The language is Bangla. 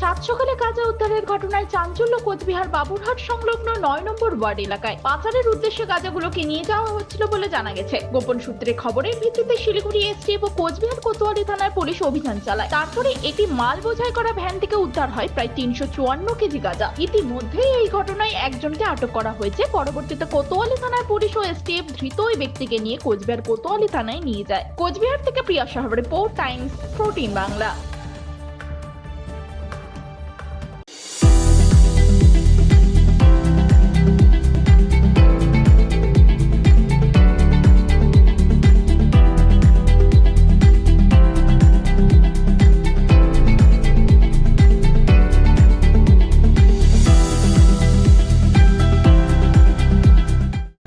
সাত সকালে গাঁজা উদ্ধারের ঘটনায় চাঞ্চল্য কোচবিহার বাবুরহাট সংলগ্ন নয় নম্বর ওয়ার্ড এলাকায়। পাচারের উদ্দেশ্যে গাঁজাগুলোকে নিয়ে যাওয়া হচ্ছিল বলে জানা গেছে। গোপন সূত্রে খবরের ভিত্তিতে শিলিগুড়ি এসটিএফ ও কোচবিহার কোতোয়ালি থানার পুলিশ অভিযান চালায়। তারপরে একটি মাল বোঝাই করা ভ্যান থেকে উদ্ধার হয় প্রায় তিনশো চুয়ান্ন কেজি গাঁজা। ইতিমধ্যেই এই ঘটনায় একজনকে আটক করা হয়েছে। পরবর্তীতে কোতোয়ালি থানার পুলিশ ও এসটিএফ ধৃত ওই ব্যক্তিকে নিয়ে কোচবিহার কোতোয়ালি থানায় নিয়ে যায়। কোচবিহার থেকে Priya Saha report, Times fourteen Bangla.